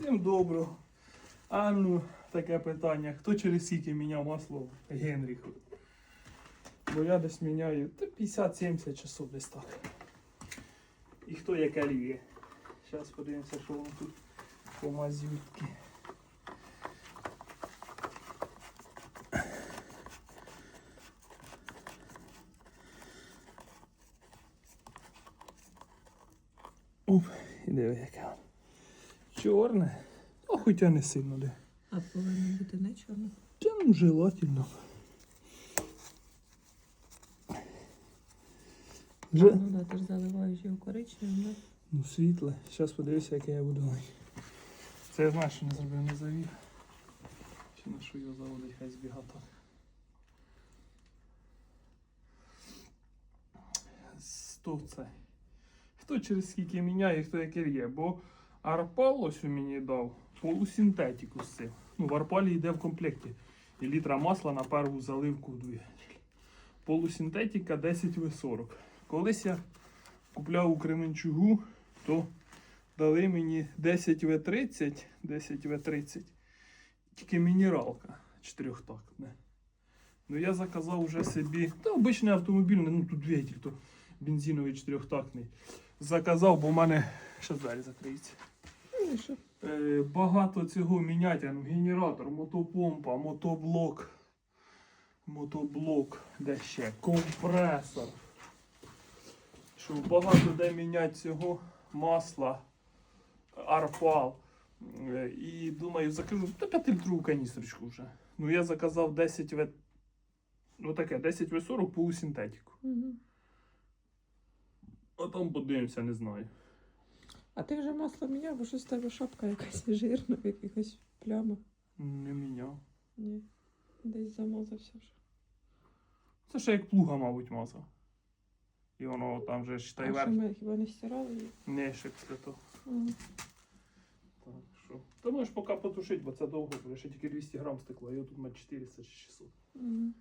Всім доброго. А ну, таке питання. Хто через скільки міняв масло Генріху? Бо я десь міняю та 50-70 часов десь так. І хто яке ліє? Зараз подивимося, що воно тут по мазютки. Оп, і диви яке. воно. Чорне. А хоча не сильно де. А повинно бути не чорно. Та ну желательно. Вже, Ну да, ти ж заливаєш його коричневим, да? ну світле. Зараз подивися, яке я буду мати. Це я знаю, що не зробив, не завів. Чи на що його заводить, хай збіга так. Сто це. Хто через скільки міняє, хто яке є. Бо Арпал ось у мені дав полусинтетику з цим. Ну, в Арпалі йде в комплекті. І літра масла на перву заливку двигатель. Полусинтетика 10В40. Колись я купляв у Кременчугу, то дали мені 10В30, 10В30, тільки мінералка чотирьохтактна. Ну я заказав вже собі, та обичний автомобільний, ну тут двигатель, то бензиновий чотирьохтактний. Заказав, бо в мене ще двері закриються. Що? Е, багато цього міняти, ну, генератор, мотопомпа, мотоблок, мотоблок, де ще, компресор. Що багато де міняти цього масла, арпал. Е, І думаю, закажу та 5 літрову каністрочку вже. Ну я заказав 10 В. Ну таке, 10 В40 полусинтетику. Угу. А там подивимося, не знаю. А ти вже масло міняв, бо щось в тебе шапка якась жирна, в якихось плямах. Не міняв. Ні. Десь замазався вже. Це ще як плуга, мабуть, мазав. І воно там же ж та й а що верх. ми хіба не стирали її? Не ще після того. Так що. Ти можеш поки потушити, бо це довго буде. Ще тільки 200 грам стекло, а його тут має 400 чи 600. Угу.